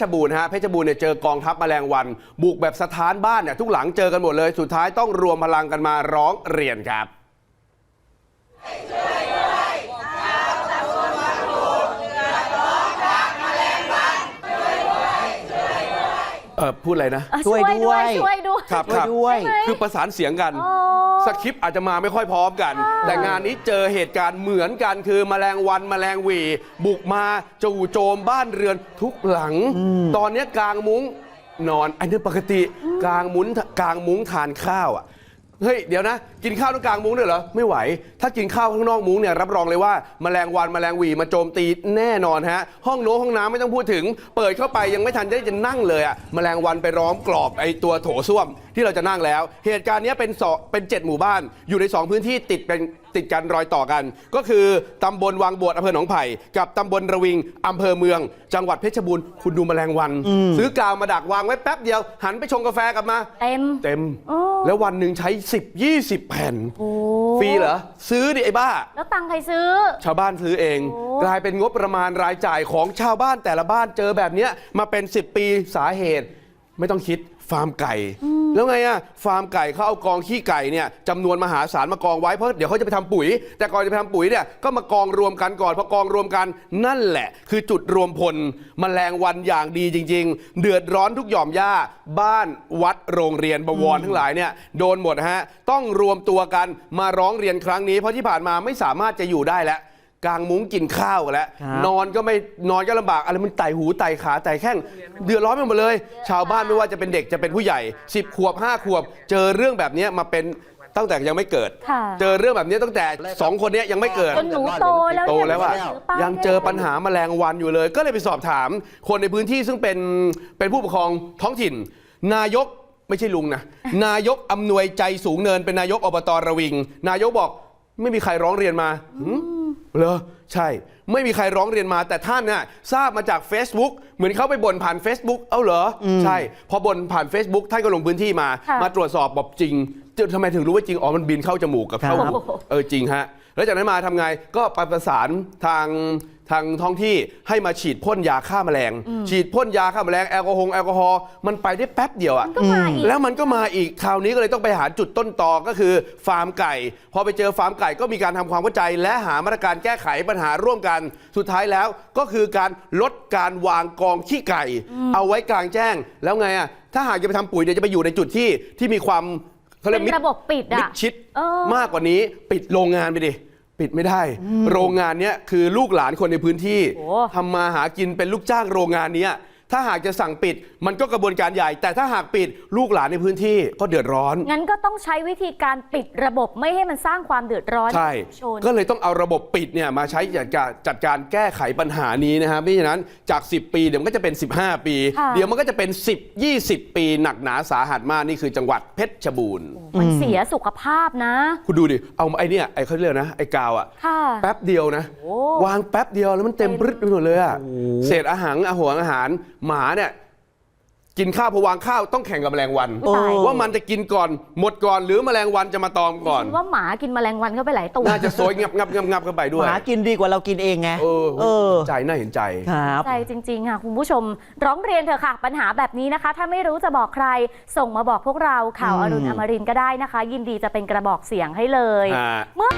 ชรบูรณ์ฮะเพชรบูรณ์เนี่ยเจอกองทัพแมลงวัน บุกแบบสถานบ้านเนี่ยทุกหลังเจอกันหมดเลย สุดท้ายต้องรวมพลังกันมาร้องเรียนครับเออพูดอะไรนะอะช่วยด้วย ช่วยด้วยครับช่วยด้วยใช่ไหมคือประสานเสียงกัน อ๋อ สคริปต์อาจจะมาไม่ค่อยพร้อมกัน แต่งานนี้เจอเหตุการณ์เหมือนกันคือแมลงวันแมลงหวี บุกมาจู่โจมบ้านเรือนทุกหลัง ตอนนี้กลางมุ้งนอนอันนี้ปกติกลางมุ้งกลางมุ้งทานข้าวอะ เฮ้ยเดี๋ยวนะ กินข้าวตรงกลางมุ้งเนี่ยเหรอไม่ไหว ถ้ากินข้าวข้างนอกมุ้งเนี่ยรับรองเลยว่าแมลงวันแมลงหวีมาโจมตีแน่นอนฮะ ห้องโน้ห้องน้ำไม่ต้องพูดถึง เปิดเข้าไปยังไม่ทันได้จะนั่งเลยอะแมลงวันไปร้อมกรอบไอตัวโถส้วมที่เราจะนั่งแล้ว เหตุการณ์เนี้ยเป็นสองเป็นเจ็ดหมู่บ้านอยู่ในสองพื้นที่ติดเป็น ติดกันรอยต่อกัน ก็คือตำบลวังบวชอำเภอหนองไผ่กับตำบลระวิงอำเภอเมือง จังหวัดเพชรบูรณ์คุณดูแมลงวัน ซื้อกาวมาดักวางไว้แป๊บเดียว หันไปชงกาแฟกลับมา เต็ม เต็ม โอ้ แล้ววันหนึ่งใช้ 10 20 แผ่น โอ้ฟรีเหรอ ซื้อดิไอ้บ้า แล้วตังค์ใครซื้อ ชาวบ้านซื้อเอง โอ้ กลายเป็นงบประมาณรายจ่ายของชาวบ้านแต่ละบ้านเจอแบบเนี้ยมาเป็น 10 ปีสาเหตุ ไม่ต้องคิด ฟาร์มไก่ แล้วไงอะฟาร์มไก่เขาเอากองขี้ไก่เนี่ยจำนวนมหาศาลมากองไว้เพราะเดี๋ยวเขาจะไปทำปุ๋ย แต่ก่อนจะไปทำปุ๋ยเนี่ยก็มากองรวมกันก่อนพอกองรวมกันนั่นแหละ คือจุดรวมพลมแมลงวันอย่างดีจริง ๆ เดือดร้อนทุกหย่อมย่าบ้านวัดโรงเรียนบวรทั้งหลายเนี่ยโดนหมดฮะต้องรวมตัวกันมาร้องเรียนครั้งนี้ เพราะที่ผ่านมาไม่สามารถจะอยู่ได้แล้ว กลางมุ้งกินข้าวกันแล้ว ครับ นอนก็ไม่นอนก็ลำบากอะไรมันไต่หูไต่ขาไต่แข้งเดือดร้อนไปหมดเลย ชาวบ้านไม่ว่าจะเป็นเด็กจะเป็นผู้ใหญ่ 10 ขวบ 5 ขวบ เจอเรื่องแบบนี้มาเป็นตั้งแต่ยังไม่เกิด ค่ะ เจอเรื่องแบบนี้ตั้งแต่2คนเนี้ยยังไม่เกิด จนหนูโตแล้วโตเนี่ยแล้วอะไม่ถืป้ายังเจอปัญหาแมลงวันอยู่เลย ก็เลยไปสอบถามคนในพื้นที่ซึ่งเป็นเป็นผู้ปกครองท้องถิ่น นายกไม่ใช่ลุงนะ นายกอำนวยใจสูงเนินเป็นนายกอบตระวิง นายกบอกไม่มีใครร้องเรียนมาหืม เหรอใช่ ไม่มีใครร้องเรียนมาแต่ท่านน่ะทราบมาจาก Facebook เหมือนเขาไปบ่นผ่าน Facebook เอ้าเหรออใช่ พอบ่นผ่าน Facebook ท่านก็ลงพื้นที่มา ค่ะ มาตรวจสอบบอกจริงจะทำไมถึงรู้ว่าจริงอ๋อมันบินเข้าจมูกกับเข้าครับหูเออจริงฮะ แล้วจากนั้นมาทำไงก็ไปประสานทางทางท้องที่ให้มาฉีดพ่นยาฆ่าแมลง ฉีดพ่นยาฆ่าแมลงแอลกอฮอล์แอลกอฮอล์มันไปได้แป๊บเดียวอะก็มาอีกแล้วมันก็มาอีกคราวนี้ก็เลยต้องไปหาจุดต้นตอก็คือฟาร์มไก่ พอไปเจอฟาร์มไก่ก็มีการทำความเข้าใจ และหามาตรการแก้ไขปัญหาร่วมกัน สุดท้ายแล้วก็คือการลดการวางกองขี้ไก่ เอาไว้กลางแจ้ง แล้วไงอะถ้าหากจะไปทำปุ๋ยเดี๋ยวจะไปอยู่ในจุดที่ที่มีความเขาเรียกเป็นมิดระบบปิดมิอะดชิดเออมากกว่านี้ปิดโรงงานไปดิ ปิดไม่ได้ โรงงานเนี้ยคือลูกหลานคนในพื้นที่โอ้ ทำมาหากินเป็นลูกจ้างโรงงานเนี้ย ถ้าหากจะสั่งปิดมันก็กระบวนการใหญ่ แต่ถ้าหากปิดลูกหลานในพื้นที่ก็เดือดร้อน งั้นก็ต้องใช้วิธีการปิดระบบไม่ให้มันสร้างความเดือดร้อนใช่ให้ชุมชน ก็เลยต้องเอาระบบปิดเนี่ยมาใช้จัดการจัดการแก้ไขปัญหานี้นะฮะไม่ฉะนั้นจาก 10 ปีเดี๋ยวมันก็จะเป็น 15 ปี ค่ะ เดี๋ยวมันก็จะเป็น 10 20 ปีหนักหนาสาหัสมากนี่คือจังหวัดเพชรบูรณ์ มันเสียสุขภาพนะ คุณดูดิ เอาไอ้เนี่ยไอ้เขาเรียกนะไอ้กาวอะค่ะ แป๊บเดียวนะ โอ้วางแป๊บเดียวแล้วมันเต็มเต็มปรึดไปหมดเลยอะเศษอาหารอาหวงอาหารหมาเนี่ยกินข้าวพอวางข้าวต้องแข่งกับแมลงวันอุ๊ยตาย ว่ามันจะกินก่อน หมดก่อนหรือแมลงวันจะมาตอมก่อนฉันว่าหมากินแมลงวันเข้าไปหลายตัว น่าจะโซยงับงับงับงับเข้าไปด้วย หมากินดีกว่าเรากินเองไงเออเออใจน่าเห็นใจ ครับ ใจจริง ๆ ค่ะ คุณผู้ชม ร้องเรียนเถอะค่ะ ปัญหาแบบนี้นะคะ ถ้าไม่รู้จะบอกใคร ส่งมาบอกพวกเราข่าวอืมอรุณอมรินทร์ก็ได้นะคะ ยินดีจะเป็นกระบอกเสียงให้เลย ฮะ เมื่อ